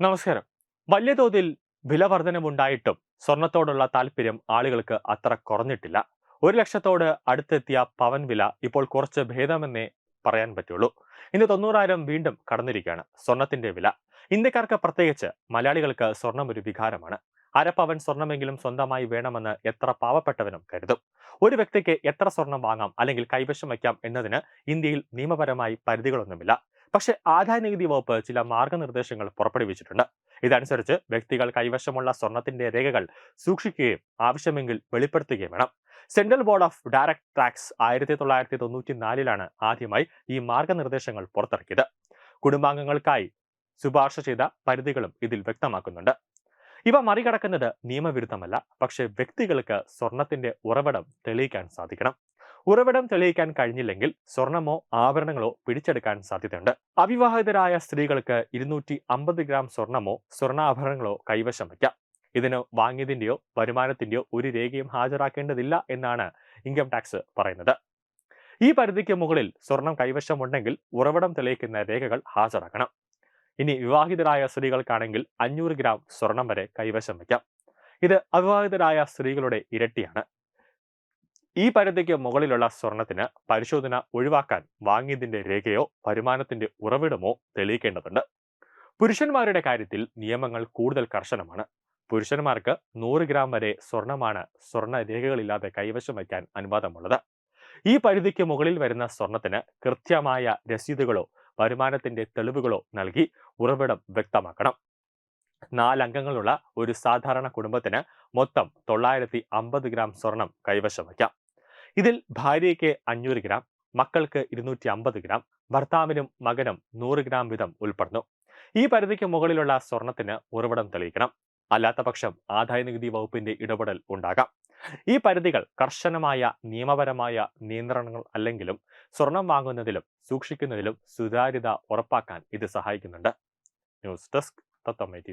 നമസ്കാരം. വലിയ തോതിൽ വിലവർധനമുണ്ടായിട്ടും സ്വർണത്തോടുള്ള താല്പര്യം ആളുകൾക്ക് അത്ര കുറഞ്ഞിട്ടില്ല. ഒരു ലക്ഷത്തോട് അടുത്തെത്തിയ പവൻ വില ഇപ്പോൾ കുറച്ച് ഭേദമെന്നേ പറയാൻ പറ്റുള്ളൂ. ഇന്ന് തൊണ്ണൂറായിരം വീണ്ടും കടന്നിരിക്കുകയാണ് സ്വർണത്തിന്റെ വില. ഇന്ത്യക്കാർക്ക് പ്രത്യേകിച്ച് മലയാളികൾക്ക് സ്വർണം ഒരു വികാരമാണ്. അരപ്പവൻ സ്വർണമെങ്കിലും സ്വന്തമായി വേണമെന്ന് എത്ര പാവപ്പെട്ടവനും കരുതും. ഒരു വ്യക്തിക്ക് എത്ര സ്വർണം വാങ്ങാം അല്ലെങ്കിൽ കൈവശം വയ്ക്കാം എന്നതിന് ഇന്ത്യയിൽ നിയമപരമായി പരിധികളൊന്നുമില്ല. പക്ഷെ ആദായ നികുതി വകുപ്പ് ചില മാർഗനിർദ്ദേശങ്ങൾ പുറപ്പെടുവിച്ചിട്ടുണ്ട്. ഇതനുസരിച്ച് വ്യക്തികൾ കൈവശമുള്ള സ്വർണത്തിന്റെ രേഖകൾ സൂക്ഷിക്കുകയും ആവശ്യമെങ്കിൽ വെളിപ്പെടുത്തുകയും വേണം. Central board of direct tax ആയിരത്തി തൊള്ളായിരത്തി തൊണ്ണൂറ്റി നാലിലാണ് ആദ്യമായി ഈ മാർഗനിർദ്ദേശങ്ങൾ പുറത്തിറക്കിയത്. കുടുംബാംഗങ്ങൾക്കായി ശുപാർശ ചെയ്ത പരിധികളും ഇതിൽ വ്യക്തമാക്കുന്നുണ്ട്. ഇവ മറികടക്കുന്നത് നിയമവിരുദ്ധമല്ല പക്ഷേ വ്യക്തികൾക്ക് സ്വർണത്തിന്റെ ഉറവിടം തെളിയിക്കാൻ സാധിക്കണം. ഉറവിടം തെളിയിക്കാൻ കഴിഞ്ഞില്ലെങ്കിൽ സ്വർണമോ ആഭരണങ്ങളോ പിടിച്ചെടുക്കാൻ സാധ്യതയുണ്ട്. അവിവാഹിതരായ സ്ത്രീകൾക്ക് ഇരുന്നൂറ്റി അമ്പത് ഗ്രാം സ്വർണമോ സ്വർണാഭരണങ്ങളോ കൈവശം വയ്ക്കാം. ഇതിന് വാങ്ങിയതിന്റെയോ വരുമാനത്തിന്റെയോ ഒരു രേഖയും ഹാജരാക്കേണ്ടതില്ല എന്നാണ് ഇൻകം ടാക്സ് പറയുന്നത്. ഈ പരിധിക്ക് മുകളിൽ സ്വർണം കൈവശമുണ്ടെങ്കിൽ ഉറവിടം തെളിയിക്കുന്ന രേഖകൾ ഹാജരാക്കണം. ഇനി വിവാഹിതരായ സ്ത്രീകൾക്കാണെങ്കിൽ അഞ്ഞൂറ് ഗ്രാം സ്വർണം വരെ കൈവശം വയ്ക്കാം. ഇത് അവിവാഹിതരായ സ്ത്രീകളുടെ ഇരട്ടിയാണ്. ഈ പരിധിക്ക് മുകളിലുള്ള സ്വർണത്തിന് പരിശോധന ഒഴിവാക്കാൻ വാങ്ങിയതിന്റെ രേഖയോ വരുമാനത്തിന്റെ ഉറവിടമോ തെളിയിക്കേണ്ടതുണ്ട്. പുരുഷന്മാരുടെ കാര്യത്തിൽ നിയമങ്ങൾ കൂടുതൽ കർശനമാണ്. പുരുഷന്മാർക്ക് നൂറ് ഗ്രാം വരെ സ്വർണമാണ് സ്വർണ രേഖകളില്ലാതെ കൈവശം വയ്ക്കാൻ അനുവാദമുള്ളത്. ഈ പരിധിക്ക് മുകളിൽ വരുന്ന സ്വർണത്തിന് കൃത്യമായ രസീതുകളോ വരുമാനത്തിന്റെ തെളിവുകളോ നൽകി ഉറവിടം വ്യക്തമാക്കണം. നാലംഗങ്ങളുള്ള ഒരു സാധാരണ കുടുംബത്തിന് മൊത്തം തൊള്ളായിരത്തി അമ്പത് ഗ്രാം സ്വർണം കൈവശം വയ്ക്കാം. ഇതിൽ ഭാര്യയ്ക്ക് അഞ്ഞൂറ് ഗ്രാം മക്കൾക്ക് ഇരുന്നൂറ്റി അമ്പത് ഗ്രാം ഭർത്താവിനും മകനും നൂറ് ഗ്രാം വീതം ഉൾപ്പെടുന്നു. ഈ പരിധിക്ക് മുകളിലുള്ള സ്വർണത്തിന് ഉറവിടം തെളിയിക്കണം. അല്ലാത്ത പക്ഷം ആദായ നികുതി വകുപ്പിന്റെ ഇടപെടൽ ഉണ്ടാകാം. ഈ പരിധികൾ കർശനമായ നിയമപരമായ നിയന്ത്രണങ്ങൾ അല്ലെങ്കിലും സ്വർണം വാങ്ങുന്നതിലും സൂക്ഷിക്കുന്നതിലും സുതാര്യത ഉറപ്പാക്കാൻ ഇത് സഹായിക്കുന്നുണ്ട്. ന്യൂസ് ഡെസ്ക് തത്തമ്മ ടി